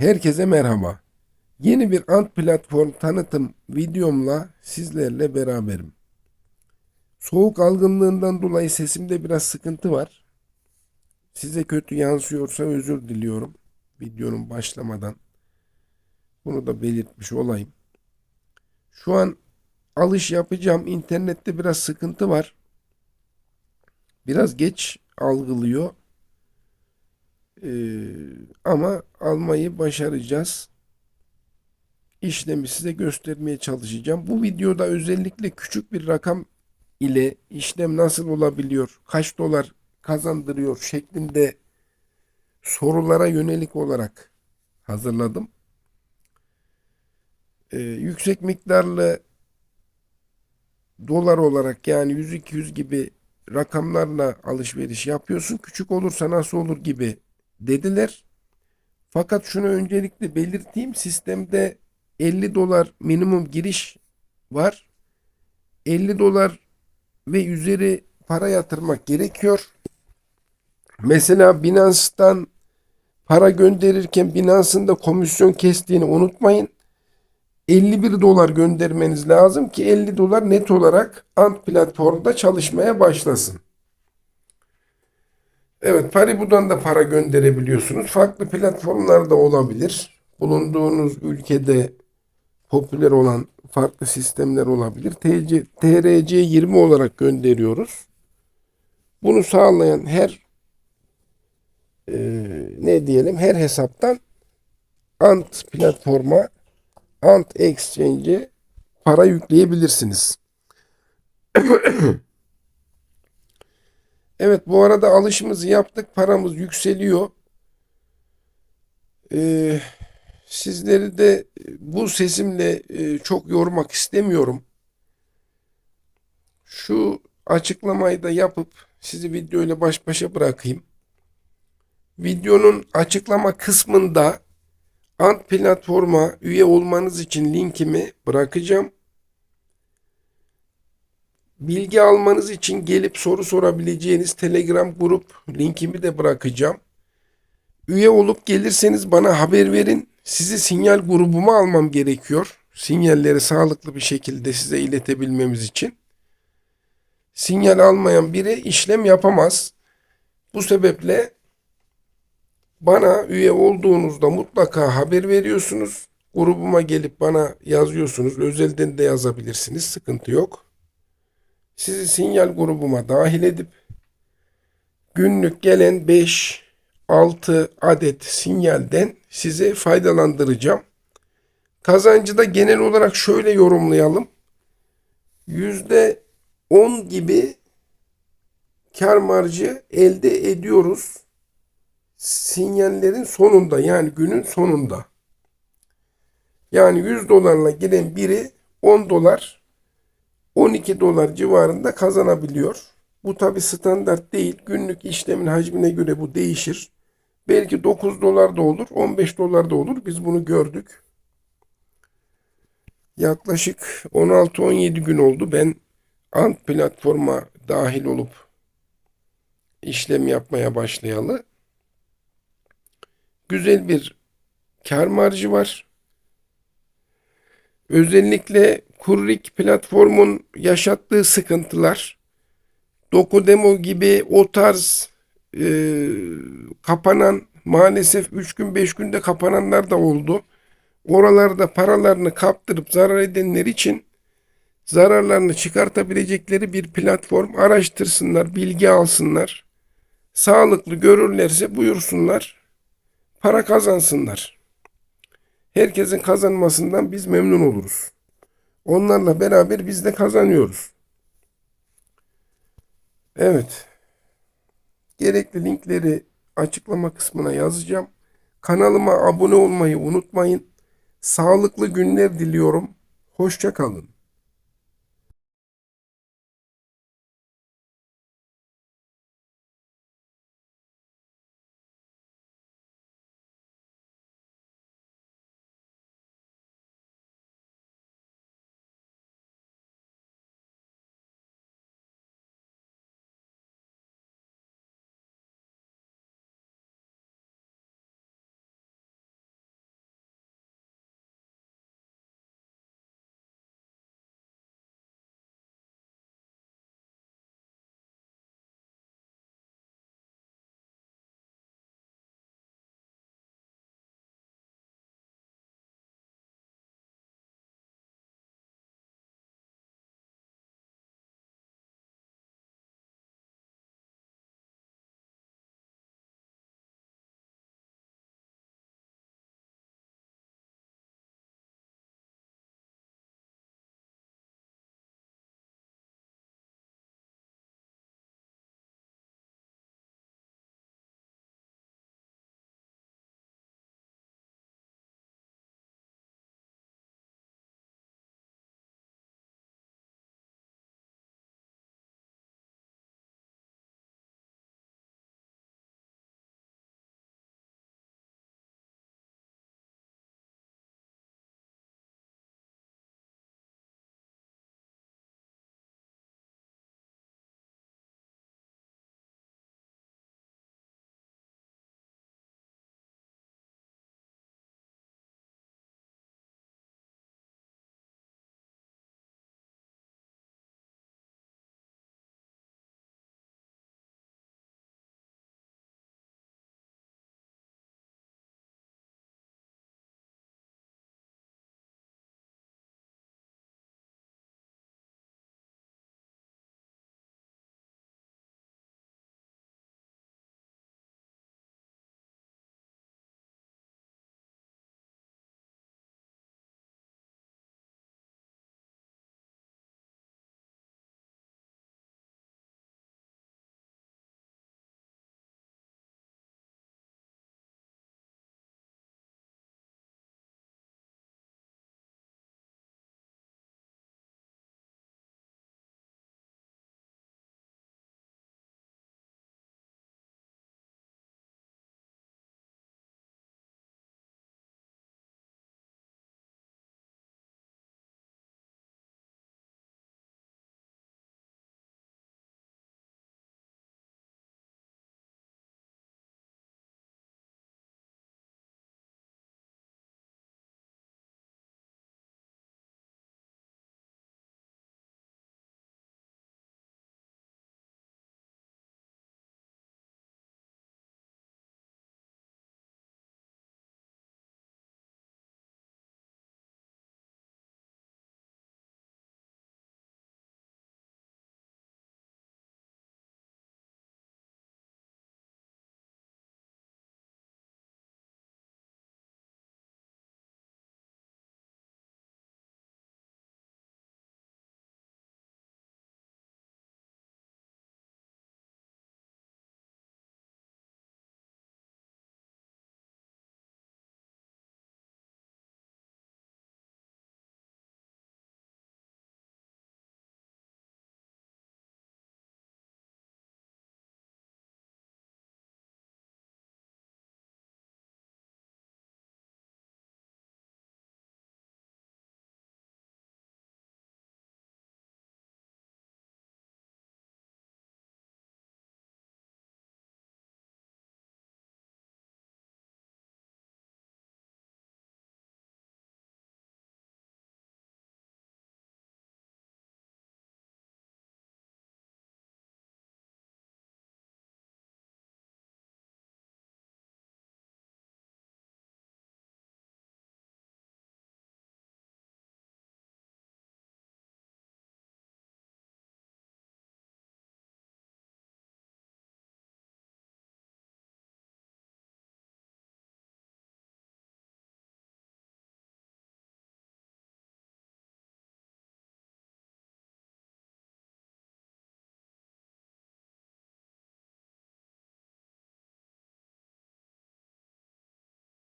Herkese merhaba. Yeni bir ant platform tanıtım videomla sizlerle beraberim. Soğuk algınlığından dolayı sesimde biraz sıkıntı var. Size kötü yansıyorsa özür diliyorum. Videonun başlamadan. Bunu da belirtmiş olayım. Şu an alış yapacağım. İnternette biraz sıkıntı var. Biraz geç algılıyor. Ee, ama almayı başaracağız. İşlemi size göstermeye çalışacağım. Bu videoda özellikle küçük bir rakam ile işlem nasıl olabiliyor, kaç dolar kazandırıyor şeklinde sorulara yönelik olarak hazırladım. Ee, yüksek miktarlı dolar olarak yani 100-200 gibi rakamlarla alışveriş yapıyorsun. Küçük olursa nasıl olur gibi dediler. Fakat şunu öncelikle belirteyim. Sistemde 50 dolar minimum giriş var. 50 dolar ve üzeri para yatırmak gerekiyor. Mesela Binance'dan para gönderirken Binance'ın da komisyon kestiğini unutmayın. 51 dolar göndermeniz lazım ki 50 dolar net olarak Ant platformda çalışmaya başlasın. Evet, Paribu'dan da para gönderebiliyorsunuz. Farklı platformlar da olabilir. Bulunduğunuz ülkede popüler olan farklı sistemler olabilir. TC, TRC 20 olarak gönderiyoruz. Bunu sağlayan her e, ne diyelim her hesaptan Ant platforma Ant Exchange'e para yükleyebilirsiniz. Evet bu arada alışımızı yaptık. Paramız yükseliyor. Ee, sizleri de bu sesimle e, çok yormak istemiyorum. Şu açıklamayı da yapıp sizi video ile baş başa bırakayım. Videonun açıklama kısmında Ant platforma üye olmanız için linkimi bırakacağım. Bilgi almanız için gelip soru sorabileceğiniz Telegram grup linkimi de bırakacağım. Üye olup gelirseniz bana haber verin. Sizi sinyal grubuma almam gerekiyor. Sinyalleri sağlıklı bir şekilde size iletebilmemiz için. Sinyal almayan biri işlem yapamaz. Bu sebeple bana üye olduğunuzda mutlaka haber veriyorsunuz. Grubuma gelip bana yazıyorsunuz. Özelden de yazabilirsiniz. Sıkıntı yok. Sizi sinyal grubuma dahil edip günlük gelen 5 6 adet sinyalden size faydalandıracağım. Kazancı da genel olarak şöyle yorumlayalım. Yüzde 10 gibi kar marjı elde ediyoruz. Sinyallerin sonunda yani günün sonunda. Yani 100 dolarla giren biri 10 dolar 12 dolar civarında kazanabiliyor. Bu tabi standart değil. Günlük işlemin hacmine göre bu değişir. Belki 9 dolar da olur, 15 dolar da olur. Biz bunu gördük. Yaklaşık 16-17 gün oldu. Ben Ant platforma dahil olup işlem yapmaya başlayalı. Güzel bir kar marjı var. Özellikle Kurrik platformun yaşattığı sıkıntılar, Dokudemo gibi o tarz e, kapanan maalesef 3 gün 5 günde kapananlar da oldu. Oralarda paralarını kaptırıp zarar edenler için zararlarını çıkartabilecekleri bir platform araştırsınlar, bilgi alsınlar. Sağlıklı görürlerse buyursunlar, para kazansınlar. Herkesin kazanmasından biz memnun oluruz. Onlarla beraber biz de kazanıyoruz. Evet. Gerekli linkleri açıklama kısmına yazacağım. Kanalıma abone olmayı unutmayın. Sağlıklı günler diliyorum. Hoşça kalın.